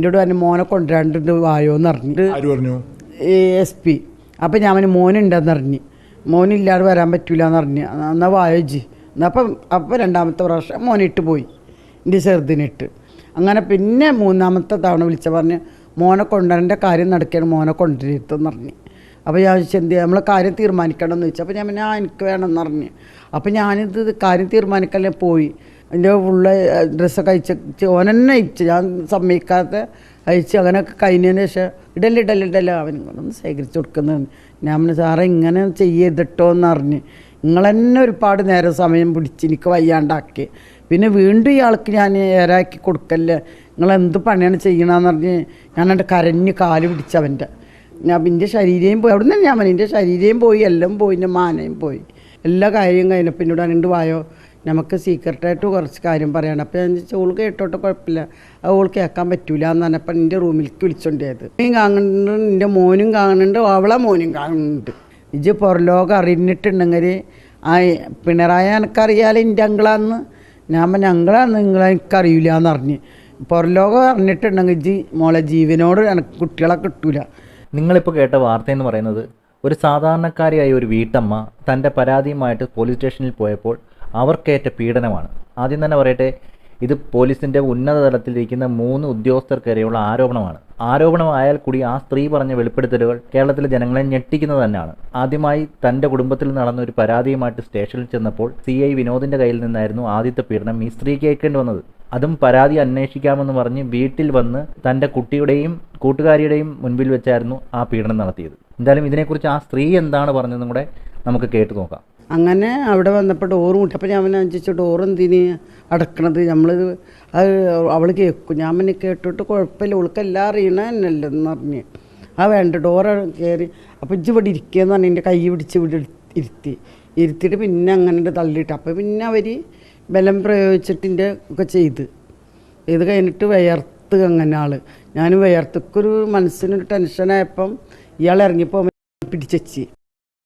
എന്നോട് പറഞ്ഞു മോനെ കൊണ്ടുവരാണ്ട് വായോന്ന് പറഞ്ഞിട്ട് ആര് പറഞ്ഞു? S P. അപ്പം ഞാൻ അവന് മോനുണ്ടെന്ന് അറിഞ്ഞ് മോനില്ലാതെ വരാൻ പറ്റൂല എന്ന് അറിഞ്ഞു എന്നാൽ വായോജി എന്നാൽ അപ്പം അപ്പം രണ്ടാമത്തെ പ്രാവശ്യം മോനിട്ട് പോയി. എന്റെ ചെറുതിനിട്ട് അങ്ങനെ പിന്നെ മൂന്നാമത്തെ തവണ വിളിച്ച പറഞ്ഞ് മോനെ കൊണ്ടുവരേണ്ട കാര്യം നടക്കുകയാണ് മോനെ കൊണ്ടുവരുത്തെന്ന് പറഞ്ഞു. അപ്പോൾ ഞാൻ ചോദിച്ചു എന്ത് നമ്മൾ കാര്യം തീരുമാനിക്കണം എന്ന് ചോദിച്ചു. അപ്പോൾ ഞാൻ പിന്നെ ആ എനിക്ക് വേണമെന്ന് പറഞ്ഞു. അപ്പോൾ ഞാനിത് കാര്യം തീരുമാനിക്കാൻ പോയി. എന്റെ ഫുള്ള് ഡ്രസ്സൊക്കെ അയച്ച് ഓനെന്നെ അയച്ചു ഞാൻ സമ്മതിക്കാത്ത അയച്ച് അങ്ങനെയൊക്കെ കഴിഞ്ഞതിന് ശേഷം ഇടല്ല ഇടല്ല ഇടല്ല അവൻ ഒന്ന് ശേഖരിച്ച് കൊടുക്കുന്നതാണ് ഞാൻ പറഞ്ഞു സാറേ ഇങ്ങനെ ചെയ്യതിട്ടോ എന്ന് അറിഞ്ഞ്. നിങ്ങൾ തന്നെ ഒരുപാട് നേരം സമയം പിടിച്ച് എനിക്ക് വയ്യാണ്ടാക്കി. പിന്നെ വീണ്ടും ഇയാൾക്ക് ഞാൻ ഏരാക്കി കൊടുക്കല്ലേ? നിങ്ങൾ എന്ത് പണിയാണ് ചെയ്യണമെന്ന് പറഞ്ഞ് ഞാനണ്ട് കരഞ്ഞ് കാൽ പിടിച്ചവന്റെ ഞാൻ എന്റെ ശരീരയും പോയി. അവിടുന്ന് ഞാൻ എന്റെ ശരീരയും പോയി എല്ലാം പോയി എന്റെ മാനയും പോയി. എല്ലാ കാര്യവും കഴിഞ്ഞപ്പോൾ എന്നോട് അനണ്ട് വായോ? നമുക്ക് സീക്രട്ടായിട്ട് കുറച്ച് കാര്യം പറയണം. അപ്പോൾ ഞാൻ ചോദിച്ചാൽ ഓൾ കേട്ടോട്ടെ കുഴപ്പമില്ല. അത് ഓൾ കേൾക്കാൻ പറ്റൂല എന്ന് പറഞ്ഞപ്പോൾ എന്റെ റൂമിലേക്ക് വിളിച്ചോണ്ടിയത് നീ കാണുന്നുണ്ട് എന്റെ മോനും കാണുന്നുണ്ട് അവളെ മോനും കാണുന്നുണ്ട്. ഇജ് പുറലോകം അറിഞ്ഞിട്ടുണ്ടെങ്കിൽ ആ പിണറായി എനിക്കറിയാലോ എന്റെ അങ്കിളാന്ന്. ഞാൻ പറഞ്ഞ അങ്കിളാന്ന് നിങ്ങളെ എനിക്കറിയില്ല എന്ന് പറഞ്ഞ്. പുറലോകം അറിഞ്ഞിട്ടുണ്ടെങ്കിൽ ഇജ് മോളെ ജീവനോട് എനിക്ക് കുട്ടികളെ കിട്ടൂല. നിങ്ങളിപ്പോൾ കേട്ട വാർത്ത എന്ന് പറയുന്നത് ഒരു സാധാരണക്കാരിയായ ഒരു വീട്ടമ്മ തന്റെ പരാതിയുമായിട്ട് പോലീസ് സ്റ്റേഷനിൽ പോയപ്പോൾ അവർക്കേറ്റ പീഡനമാണ്. ആദ്യം തന്നെ പറയട്ടെ ഇത് പോലീസിന്റെ ഉന്നത തലത്തിലിരിക്കുന്ന മൂന്ന് ഉദ്യോഗസ്ഥർക്കെതിരെയുള്ള ആരോപണമാണ്. ആരോപണമായാൽ കൂടി ആ സ്ത്രീ പറഞ്ഞ വെളിപ്പെടുത്തലുകൾ കേരളത്തിലെ ജനങ്ങളെ ഞെട്ടിക്കുന്നത് തന്നെയാണ്. ആദ്യമായി തന്റെ കുടുംബത്തിൽ നടന്ന ഒരു പരാതിയുമായിട്ട് സ്റ്റേഷനിൽ ചെന്നപ്പോൾ സി ഐ വിനോദിന്റെ കയ്യിൽ നിന്നായിരുന്നു ആദ്യത്തെ പീഡനം ഈ സ്ത്രീ കേൾക്കേണ്ടി വന്നത്. അതും പരാതി അന്വേഷിക്കാമെന്ന് പറഞ്ഞ് വീട്ടിൽ വന്ന് തന്റെ കുട്ടിയുടെയും കൂട്ടുകാരിയുടെയും മുൻപിൽ വെച്ചായിരുന്നു ആ പീഡനം നടത്തിയത്. എന്തായാലും ഇതിനെക്കുറിച്ച് ആ സ്ത്രീ എന്താണ് പറഞ്ഞതെന്നും കൂടെ നമുക്ക് കേട്ടു നോക്കാം. അങ്ങനെ അവിടെ വന്നപ്പോൾ ഡോറ് മുട്ടി അപ്പോൾ ഞാൻ ചോദിച്ചു ഡോറ് എന്തിന് അടക്കണത്? നമ്മൾ അത് അവൾ കേൾക്കും. ഞാൻ പിന്നെ കേട്ടിട്ട് കുഴപ്പമില്ല. അവൾക്ക് എല്ലാം അറിയണ എന്നല്ലെന്ന് പറഞ്ഞ്. ആ വേണ്ട ഡോറ് കയറി. അപ്പോൾ ഇജ്ജ് ഇവിടെ ഇരിക്കുകയെന്ന് പറഞ്ഞ് എന്റെ കൈ പിടിച്ച് ഇവിടെ ഇരു- ഇരുത്തി. ഇരുത്തിയിട്ട് പിന്നെ അങ്ങനെ തള്ളിയിട്ട്. അപ്പോൾ പിന്നെ അവർ ബലം പ്രയോഗിച്ചിട്ടിന്റെ ഒക്കെ ചെയ്ത്. ഇത് കഴിഞ്ഞിട്ട് വിയർത്ത് അങ്ങനെ ആൾ ഞാൻ വിയർത്തൊക്കൊരു മനസ്സിനൊരു ടെൻഷനായപ്പം ഇയാൾ ഇറങ്ങിപ്പോൾ സുഹൃത്ത്?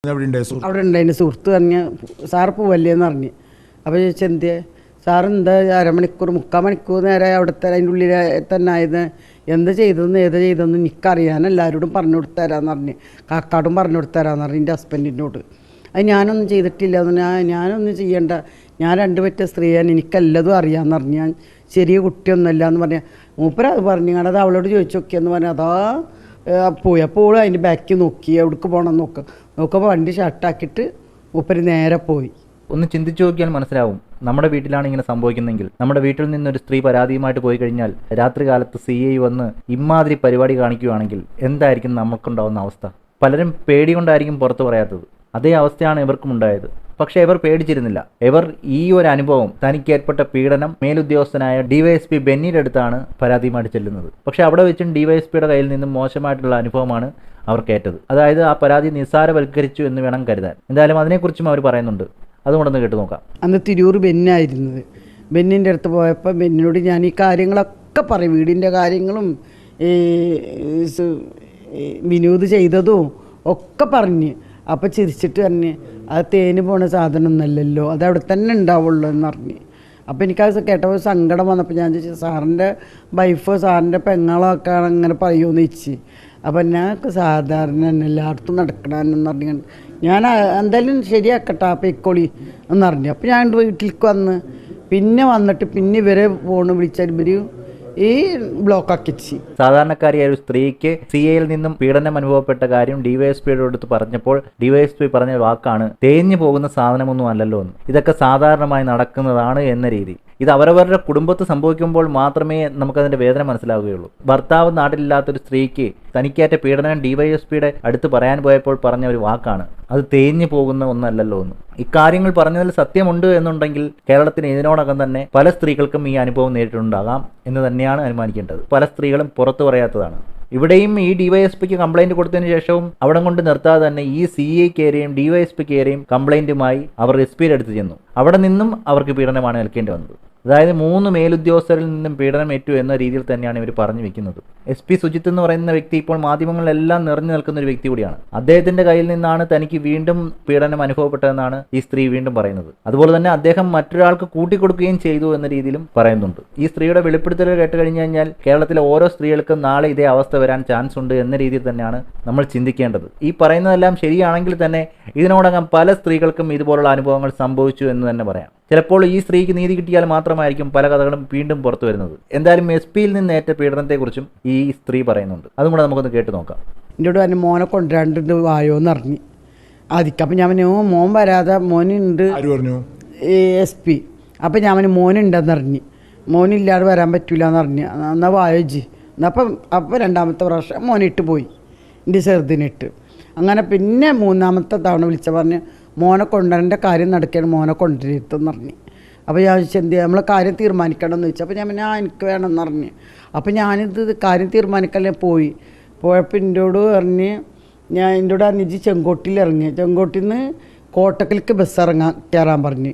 അവിടെ ഉണ്ടായിരുന്നു സുഹൃത്ത് പറഞ്ഞ് സാറ് പോവല്ലേന്ന് പറഞ്ഞു. അപ്പോൾ ചോദിച്ചാൽ എന്ത്? സാറ് എന്താ അരമണിക്കൂർ മുക്കാൽ മണിക്കൂർ നേരെ അവിടുത്തെ അതിന്റെ ഉള്ളിൽ തന്നെ ആയത്? എന്ത് ചെയ്തതെന്ന് ഏത് ചെയ്തതെന്ന് എനിക്കറിയാൻ എല്ലാവരോടും പറഞ്ഞു കൊടുത്തരാന്ന് പറഞ്ഞ്. കാക്കാടും പറഞ്ഞു കൊടുത്തരാന്ന് പറഞ്ഞ് എന്റെ ഹസ്ബൻഡിനോട്. അത് ഞാനൊന്നും ചെയ്തിട്ടില്ല. ഞാൻ ഞാനൊന്നും ചെയ്യണ്ട. ഞാൻ രണ്ട് പറ്റ സ്ത്രീയാണ്. എനിക്കെല്ലതും അറിയാമെന്ന് പറഞ്ഞു. ഞാൻ ചെറിയ കുട്ടിയൊന്നുമല്ല എന്ന് പറഞ്ഞാൽ മൂപ്പര അത് പറഞ്ഞു. അത് അവളോട് ചോദിച്ചു നോക്കിയെന്ന് പറഞ്ഞാൽ അതാ പോയി അപ്പോൾ അതിന്റെ ബാക്കിൽ നോക്കി എവിടേക്ക് പോകണം നോക്ക. നോക്കുമ്പോൾ വണ്ടി ഷർട്ടാക്കിയിട്ട് ഉപ്പര് നേരെ പോയി. ഒന്ന് ചിന്തിച്ചു നോക്കിയാൽ മനസ്സിലാവും. നമ്മുടെ വീട്ടിലാണ് ഇങ്ങനെ സംഭവിക്കുന്നതെങ്കിൽ. നമ്മുടെ വീട്ടിൽ നിന്ന് ഒരു സ്ത്രീ പരാതിയുമായിട്ട് പോയി കഴിഞ്ഞാൽ രാത്രി കാലത്ത് സി ഐ വന്ന് ഇമാതിരി പരിപാടി കാണിക്കുകയാണെങ്കിൽ എന്തായിരിക്കും നമുക്കുണ്ടാവുന്ന അവസ്ഥ? പലരും പേടി കൊണ്ടായിരിക്കും പുറത്തു പറയാത്തത്. അതേ അവസ്ഥയാണ് ഇവർക്കും ഉണ്ടായത്. പക്ഷേ ഇവർ പേടിച്ചിരുന്നില്ല. ഇവർ ഈ ഒരു അനുഭവം തനിക്ക് ഏർപ്പെട്ട പീഡനം മേലുദ്യോഗസ്ഥനായ ഡിവൈഎസ്പി ബെന്നിയുടെ അടുത്താണ് പരാതിയുമായിട്ട് ചെല്ലുന്നത്. പക്ഷേ അവിടെ വെച്ചും ഡിവൈഎസ്പിയുടെ കയ്യിൽ നിന്നും മോശമായിട്ടുള്ള അനുഭവമാണ് അവർക്കേറ്റത്. അതായത് ആ പരാതി നിസ്സാരവൽക്കരിച്ചു എന്ന് വേണം കരുതാൻ. എന്തായാലും അതിനെക്കുറിച്ചും അവർ പറയുന്നുണ്ട്. അതുകൊണ്ടൊന്ന് കേട്ടു നോക്കാം. അന്ന് തിരൂർ ബെന്നായിരുന്നത്. ബെന്നിന്റെ അടുത്ത് പോയപ്പോൾ ബെന്നിനോട് ഞാൻ ഈ കാര്യങ്ങളൊക്കെ പറയും. വീടിന്റെ കാര്യങ്ങളും ഈ വിനോദ് ചെയ്തതും ഒക്കെ പറഞ്ഞ്. അപ്പോൾ ചിരിച്ചിട്ട് പറഞ്ഞ് അത് തേന് പോണ സാധനം ഒന്നല്ലല്ലോ അത് അവിടെ തന്നെ ഉണ്ടാവുള്ളൂ എന്ന് പറഞ്ഞ്. അപ്പോൾ എനിക്കത് കേട്ടപ്പോൾ സങ്കടം വന്നപ്പോൾ ഞാൻ ചോദിച്ചു സാറിന്റെ വൈഫ് സാറിന്റെ പെങ്ങളോ ഒക്കെ അങ്ങനെ പറയുമെന്ന് ചോദിച്ചു. അപ്പം ഞാൻ സാധാരണ തന്നെ എല്ലായിടത്തും നടക്കണമെന്ന് പറഞ്ഞു ഞാൻ എന്തായാലും ശരിയാക്കട്ടെ ആ പെക്കോളി എന്നറിഞ്ഞു അപ്പോൾ ഞാൻ വീട്ടിലേക്ക് വന്ന് പിന്നെ വന്നിട്ട് പിന്നെ ഇവരെ ഫോണ് വിളിച്ചാൽ ഇവർ ഈ ബ്ലോക്കാക്കി വെച്ച് സാധാരണക്കാരിയായ ഒരു സ്ത്രീക്ക് സി എയിൽ നിന്നും പീഡനം അനുഭവപ്പെട്ട കാര്യം ഡിവൈഎസ്പിയുടെ അടുത്ത് പറഞ്ഞപ്പോൾ ഡിവൈഎസ്പി പറഞ്ഞ വാക്കാണ് തേഞ്ഞു പോകുന്ന സാധനമൊന്നും അല്ലല്ലോ എന്ന് ഇതൊക്കെ സാധാരണമായി നടക്കുന്നതാണ് എന്ന രീതി. ഇത് അവരവരുടെ കുടുംബത്ത് സംഭവിക്കുമ്പോൾ മാത്രമേ നമുക്കതിന്റെ വേദന മനസ്സിലാവുകയുള്ളൂ. ഭർത്താവ് നാട്ടിലില്ലാത്തൊരു സ്ത്രീക്ക് തനിക്കേറ്റ പീഡനം ഡിവൈഎസ്പിയുടെ അടുത്ത് പറയാൻ പോയപ്പോൾ പറഞ്ഞ ഒരു വാക്കാണ്. അത് തേഞ്ഞു പോകുന്ന ഒന്നല്ലല്ലോ എന്ന്. ഇക്കാര്യങ്ങൾ പറഞ്ഞതിൽ സത്യമുണ്ട് എന്നുണ്ടെങ്കിൽ കേരളത്തിന് ഇതിനോടകം തന്നെ പല സ്ത്രീകൾക്കും ഈ അനുഭവം നേരിട്ടുണ്ടാകാം എന്ന് തന്നെയാണ് അനുമാനിക്കേണ്ടത്. പല സ്ത്രീകളും പുറത്തു പറയാത്തതാണ്. ഇവിടെയും ഈ ഡിവൈഎസ്പിക്ക് കംപ്ലൈന്റ് കൊടുത്തതിന് ശേഷവും അവിടെ കൊണ്ട് നിർത്താതെ തന്നെ ഈ സി ഐക്കേരെയും ഡിവൈഎസ്പിക്കേരെയും കംപ്ലൈന്റുമായി അവർ എസ് പിയുടെ അടുത്ത് ചെന്നു. അവിടെ നിന്നും അവർക്ക് പീഡനമാണ് ഏൽക്കേണ്ടി വന്നത്. അതായത് മൂന്ന് മേലുദ്യോഗസ്ഥരിൽ നിന്നും പീഡനം ഏറ്റു എന്ന രീതിയിൽ തന്നെയാണ് ഇവർ പറഞ്ഞു വെക്കുന്നത്. എസ് പി സുജിത്ത് എന്ന് പറയുന്ന വ്യക്തി ഇപ്പോൾ മാധ്യമങ്ങളിലെല്ലാം നിറഞ്ഞു നിൽക്കുന്ന ഒരു വ്യക്തി കൂടിയാണ്. അദ്ദേഹത്തിന്റെ കയ്യിൽ നിന്നാണ് തനിക്ക് വീണ്ടും പീഡനം അനുഭവപ്പെട്ടതെന്നാണ് ഈ സ്ത്രീ വീണ്ടും പറയുന്നത്. അതുപോലെ തന്നെ അദ്ദേഹം മറ്റൊരാൾക്ക് കൂട്ടിക്കൊടുക്കുകയും ചെയ്തു എന്ന രീതിയിലും പറയുന്നുണ്ട്. ഈ സ്ത്രീയുടെ വെളിപ്പെടുത്തലുകൾ കേട്ട് കഴിഞ്ഞു കഴിഞ്ഞാൽ കേരളത്തിലെ ഓരോ സ്ത്രീകൾക്കും നാളെ ഇതേ അവസ്ഥ വരാൻ ചാൻസ് ഉണ്ട് എന്ന രീതിയിൽ തന്നെയാണ് നമ്മൾ ചിന്തിക്കേണ്ടത്. ഈ പറയുന്നതെല്ലാം ശരിയാണെങ്കിൽ തന്നെ ഇതിനോടകം പല സ്ത്രീകൾക്കും ഇതുപോലുള്ള അനുഭവങ്ങൾ സംഭവിച്ചു എന്ന് തന്നെ പറയാം. ചിലപ്പോൾ ഈ സ്ത്രീക്ക് നീതി കിട്ടിയാൽ മാത്രമായിരിക്കും പല കഥകളും വീണ്ടും പുറത്തു വരുന്നത്. എന്തായാലും എസ് പിയിൽ നിന്ന് ഏറ്റ പീഡനത്തെക്കുറിച്ചും ഈ സ്ത്രീ പറയുന്നുണ്ട്. അതും കൂടെ നമുക്കൊന്ന് കേട്ട് നോക്കാം. എന്നോട് എന്റെ മോനെ കൊണ്ടുവരാണ്ട് വായോ എന്ന് അറിഞ്ഞു. അതിക്ക് അപ്പം ഞാൻ പറഞ്ഞു "ഓ, മോൻ വരാതെ മോനുണ്ട്. ആര് പറഞ്ഞു? S P. അപ്പം ഞാൻ അവന് മോനുണ്ടെന്ന് അറിഞ്ഞു. മോനില്ലാതെ വരാൻ പറ്റൂല എന്ന് അറിഞ്ഞു എന്നാൽ വായോജി എന്നപ്പം അപ്പം രണ്ടാമത്തെ പ്രാവശ്യം മോനിട്ട് പോയി. എന്റെ ചെറുതിനിട്ട്. അങ്ങനെ പിന്നെ മൂന്നാമത്തെ തവണ വിളിച്ച പറഞ്ഞ് മോനെ കൊണ്ടുവരേണ്ട കാര്യം നടക്കുകയാണ് മോനെ കൊണ്ടുവരുത്തെന്ന് പറഞ്ഞ്. അപ്പോൾ ഞാൻ ചോദിച്ചു എന്ത് നമ്മൾ കാര്യം തീരുമാനിക്കണം എന്ന് ചോദിച്ചു അപ്പോൾ ഞാൻ പിന്നെ ആ എനിക്ക് വേണമെന്ന് പറഞ്ഞ്. അപ്പോൾ ഞാനിത് കാര്യം തീരുമാനിക്കാൻ പോയി. പോയപ്പോൾ എന്നോട് പറഞ്ഞ് ഞാൻ എന്നോട് അനിജി ചെങ്കോട്ടിയിൽ ഇറങ്ങി. ചെങ്കോട്ടിൽ നിന്ന് കോട്ടക്കലേക്ക് ബസ് ഇറങ്ങാൻ കയറാൻ പറഞ്ഞ്.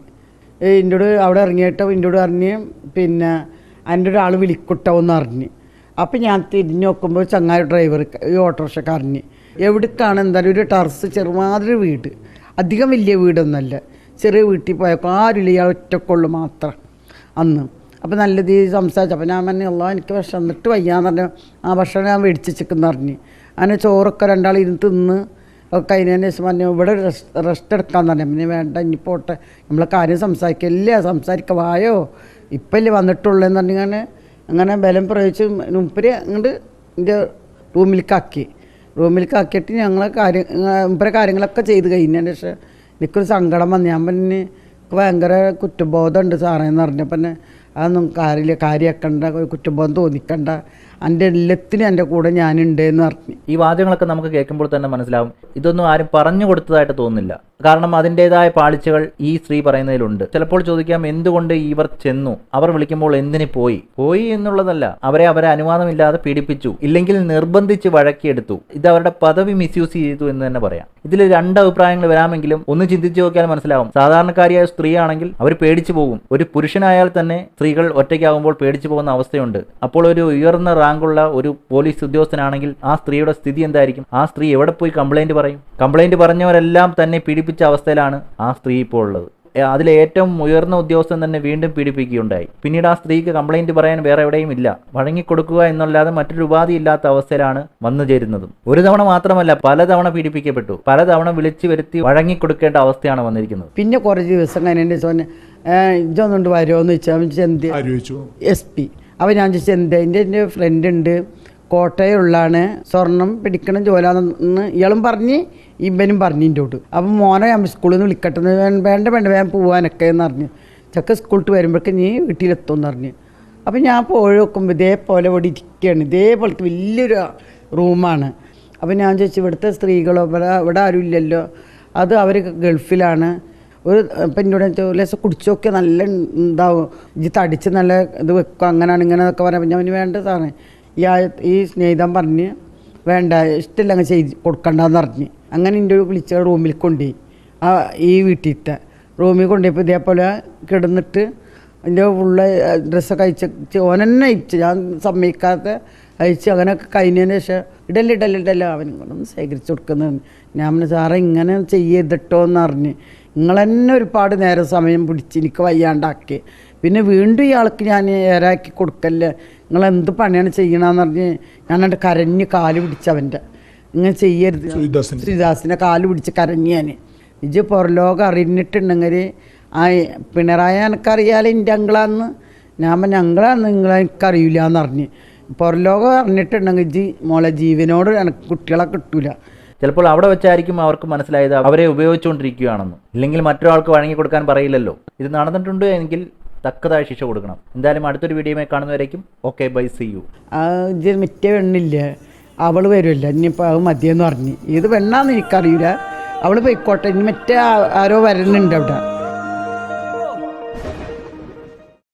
എന്നോട് അവിടെ ഇറങ്ങിയിട്ട് എന്നോട് പറഞ്ഞ് പിന്നെ എന്റെ ഒരാൾ വിളിക്കുട്ടാവെന്ന് അറിഞ്ഞ് അപ്പോൾ ഞാൻ തിരിഞ്ഞ് നോക്കുമ്പോൾ ചങ്ങായി ഡ്രൈവർ ഈ ഓട്ടോറിക്ഷക്കാരഞ്ഞ് എവിടേക്കാണ് എന്തായാലും ഒരു ടർസ് ചെറുമാതിരി വീട്. അധികം വലിയ വീടൊന്നുമല്ല. ചെറിയ വീട്ടിൽ പോയപ്പോൾ ആരുമില്ല ഇയാൾ ഒറ്റക്കുള്ളു മാത്രം അന്ന്. അപ്പോൾ നല്ല രീതിയിൽ സംസാരിച്ചു. അപ്പോൾ ഞാൻ പറഞ്ഞു അല്ല എനിക്ക് ഭക്ഷണം എന്നിട്ട് വയ്യാന്ന് പറഞ്ഞു. ആ ഭക്ഷണം ഞാൻ മേടിച്ച് വെച്ചെന്ന് പറഞ്ഞ്. അങ്ങനെ ചോറൊക്കെ രണ്ടാൾ ഇരുന്ന് തിന്ന് ഒക്കെ അതിന് ശേഷം പറഞ്ഞു ഇവിടെ റെസ്റ്റ് റെസ്റ്റ് എടുക്കാന്ന് പറഞ്ഞു. പിന്നെ വേണ്ട ഇനി പോട്ടെ. നമ്മളെ കാര്യം സംസാരിക്കില്ല സംസാരിക്ക. വായോ? ഇപ്പല്ലേ വന്നിട്ടുള്ളതെന്ന് പറഞ്ഞു അങ്ങനെ ബലം പ്രയോഗിച്ച് മുപ്പര് അങ്ങോട്ട് എന്റെ റൂമിലേക്കാക്കി റൂമിലേക്കാക്കിയിട്ട് ഞങ്ങളെ കാര്യം ഇവരെ കാര്യങ്ങളൊക്കെ ചെയ്ത് കഴിഞ്ഞതിന് ശേഷം എനിക്കൊരു സങ്കടം വന്നു. ഞാൻ പിന്നെ എനിക്ക് ഭയങ്കര കുറ്റബോധമുണ്ട് സാറേ എന്ന് പറഞ്ഞപ്പോൾ തന്നെ അതൊന്നും കാര്യമില്ല കാര്യമാക്കണ്ട കുറ്റബോധം തോന്നിക്കണ്ട. എന്റെ എല്ലാത്തിനും എന്റെ കൂടെ ഞാനുണ്ട് എന്ന് പറഞ്ഞു ഈ വാദ്യങ്ങളൊക്കെ നമുക്ക് കേൾക്കുമ്പോൾ തന്നെ മനസ്സിലാവും. ഇതൊന്നും ആരും പറഞ്ഞു കൊടുത്തതായിട്ട് തോന്നുന്നില്ല. കാരണം അതിന്റെതായ പാളിച്ചകൾ ഈ സ്ത്രീ പറയുന്നതിലുണ്ട്. ചിലപ്പോൾ ചോദിക്കാം എന്തുകൊണ്ട് ഇവർ ചെന്നു? അവർ വിളിക്കുമ്പോൾ എന്തിനു പോയി? പോയി എന്നുള്ളതല്ല. അവരെ അവരെ അനുവാദമില്ലാതെ പീഡിപ്പിച്ചു. ഇല്ലെങ്കിൽ നിർബന്ധിച്ച് വഴക്കിയെടുത്തു. ഇത് അവരുടെ പദവി മിസ്യൂസ് ചെയ്തു എന്ന് തന്നെ പറയാം. ഇതിൽ രണ്ട് അഭിപ്രായങ്ങൾ വരാമെങ്കിലും ഒന്ന് ചിന്തിച്ചു നോക്കിയാൽ മനസ്സിലാവും. സാധാരണക്കാരിയായ സ്ത്രീയാണെങ്കിൽ അവർ പേടിച്ചു പോകും. ഒരു പുരുഷനായാൽ തന്നെ സ്ത്രീകൾ ഒറ്റയ്ക്കാകുമ്പോൾ പേടിച്ചു പോകുന്ന അവസ്ഥയുണ്ട്. അപ്പോൾ ഒരു ഉയർന്ന റാങ്കുള്ള ഒരു പോലീസ് ഉദ്യോഗസ്ഥനാണെങ്കിൽ ആ സ്ത്രീയുടെ സ്ഥിതി എന്തായിരിക്കും? ആ സ്ത്രീ എവിടെ പോയി കംപ്ലൈന്റ് പറയും? കംപ്ലൈന്റ് പറഞ്ഞവരെല്ലാം തന്നെ പീഡിപ്പിച്ച അവസ്ഥയിലാണ് ആ സ്ത്രീ ഇപ്പോൾ ഉള്ളത്. അതിൽ അതിലെ ഏറ്റവും ഉയർന്ന ഉദ്യോഗസ്ഥൻ തന്നെ വീണ്ടും പീഡിപ്പിക്കുകയുണ്ടായി. പിന്നീട് ആ സ്ത്രീക്ക് കംപ്ലൈന്റ് പറയാൻ വേറെ എവിടെയും ഇല്ല. വഴങ്ങിക്കൊടുക്കുക എന്നല്ലാതെ മറ്റൊരു ഉപാധി ഇല്ലാത്ത അവസ്ഥയിലാണ് വന്നു ചേരുന്നതും. ഒരു തവണ മാത്രമല്ല പലതവണ പീഡിപ്പിക്കപ്പെട്ടു. പലതവണ വിളിച്ചു വരുത്തി വഴങ്ങിക്കൊടുക്കേണ്ട അവസ്ഥയാണ് വന്നിരിക്കുന്നത്. പിന്നെ കുറച്ച് ദിവസം കഴിഞ്ഞതിന്റെ ശേഷം ഇതൊന്നുകൊണ്ട് വരുമോ എന്ന് ചോദിച്ചു എസ് പി. അപ്പോൾ ഞാൻ ചോദിച്ചു എന്ത്? എന്റെ എന്റെ ഫ്രണ്ട് ഉണ്ട്. കോട്ടയുള്ളാണ് സ്വർണം പിടിക്കണം ജോലാന്ന് ഇയാളും പറഞ്ഞ് ഇവനും പറഞ്ഞു എന്റെ കൂട്ട് അപ്പം മോനെ ഞാൻ സ്കൂളിൽ നിന്ന് വിളിക്കട്ടെ വേണ്ട വേണ്ട വേഗം പോവാനൊക്കെ എന്ന് പറഞ്ഞു. ചക്ക സ്കൂളിൽ വരുമ്പോഴേക്ക് നീ വീട്ടിലെത്തും എന്ന് പറഞ്ഞു. അപ്പം ഞാൻ പോയി നോക്കുമ്പോൾ ഇതേപോലെ ഇവിടെ ഇരിക്കുകയാണ്. ഇതേപോലത്തെ വലിയൊരു റൂമാണ് അപ്പം ഞാൻ ചോദിച്ചു ഇവിടുത്തെ സ്ത്രീകളോ ഇവിടെ ഇവിടെ ആരും ഇല്ലല്ലോ. അത് അവർ ഗൾഫിലാണ്. ഒരു എന്നോട് ചോദിച്ചു കുടിച്ചൊക്കെ നല്ല ഉണ്ടാവും ഇജി തടിച്ച് നല്ല ഇത് വെക്കും അങ്ങനെയാണ് ഇങ്ങനെ എന്നൊക്കെ പറയാം അവന് വേണ്ട സാറേ. ഈ ഈ സ്നേഹിതൻ പറഞ്ഞ് വേണ്ട ഇഷ്ടമില്ല അങ്ങ് ചെയ്ത് കൊടുക്കണ്ടെന്ന് പറഞ്ഞ്. അങ്ങനെ എന്റെ വിളിച്ച റൂമിൽ കൊണ്ടുപോയി ആ ഈ വീട്ടിലത്തെ റൂമിൽ കൊണ്ടുപോയപ്പോൾ ഇതേപോലെ കിടന്നിട്ട് എന്റെ ഫുള്ള് ഡ്രസ്സൊക്കെ അയച്ച് ഓനെന്നെ അയച്ചു ഞാൻ സമ്മതിക്കാത്ത അയച്ച് അങ്ങനെയൊക്കെ കഴിഞ്ഞതിന് ശേഷം ഇടല്ല ഇടല്ല ഇടല്ല അവനും കൊണ്ടൊന്ന് ശേഖരിച്ച് കൊടുക്കുന്നത് ഞാൻ പറഞ്ഞു സാറേ ഇങ്ങനെ ചെയ്യരുതട്ടോ എന്ന് അറിഞ്ഞ് നിങ്ങൾ തന്നെ ഒരുപാട് നേരം സമയം പിടിച്ച് എനിക്ക് വയ്യാണ്ടാക്കി. പിന്നെ വീണ്ടും ഇയാൾക്ക് ഞാൻ ഏരാക്കി കൊടുക്കല്ലേ. നിങ്ങൾ എന്ത് പണിയാണ് ചെയ്യണമെന്ന് പറഞ്ഞ് ഞാൻ എന്റെ കരഞ്ഞ് കാൽ പിടിച്ചവന്റെ ഇങ്ങനെ ചെയ്യരുത്. ശ്രീദാസിനെ. കാൽ പിടിച്ച് കരഞ്ഞ് ഞാൻ ഇജ് പുറലോകം അറിഞ്ഞിട്ടുണ്ടെങ്കിൽ ആ പിണറായി എനിക്കറിയാലോ എന്റെ അങ്കിളാന്ന്. ഞാൻ പറഞ്ഞ അങ്കളാന്ന് നിങ്ങളെ എനിക്കറിയില്ല എന്ന് പറഞ്ഞ് പുറലോകം അറിഞ്ഞിട്ടുണ്ടെങ്കിൽ ജി മോളെ ജീവനോട് എനിക്ക് കുട്ടികളെ കിട്ടൂല. ചിലപ്പോൾ അവിടെ വെച്ചായിരിക്കും അവർക്ക് മനസ്സിലായത് അവരെ ഉപയോഗിച്ചുകൊണ്ടിരിക്കുകയാണെന്ന്. ഇല്ലെങ്കിൽ മറ്റൊരാൾക്ക് വഴങ്ങി കൊടുക്കാൻ പറയില്ലല്ലോ. ഇത് നടന്നിട്ടുണ്ട് എങ്കിൽ തക്കതായ ശിക്ഷ കൊടുക്കണം. എന്തായാലും അടുത്തൊരു വീഡിയോയിൽ കാണുന്നവരേക്കും ഓക്കെ ബൈ സി യു. ഇത് മറ്റേ പെണ്ണില്ലേ. അവൾ വരുമല്ല ഇനിയിപ്പോൾ അത് മതിയെന്ന് പറഞ്ഞു. ഇത് പെണ്ണാന്ന് എനിക്കറിയില്ല അവൾ പോയിക്കോട്ടെ. ഇനി മറ്റേ ആരോ വരുന്നുണ്ട് അവിടെ.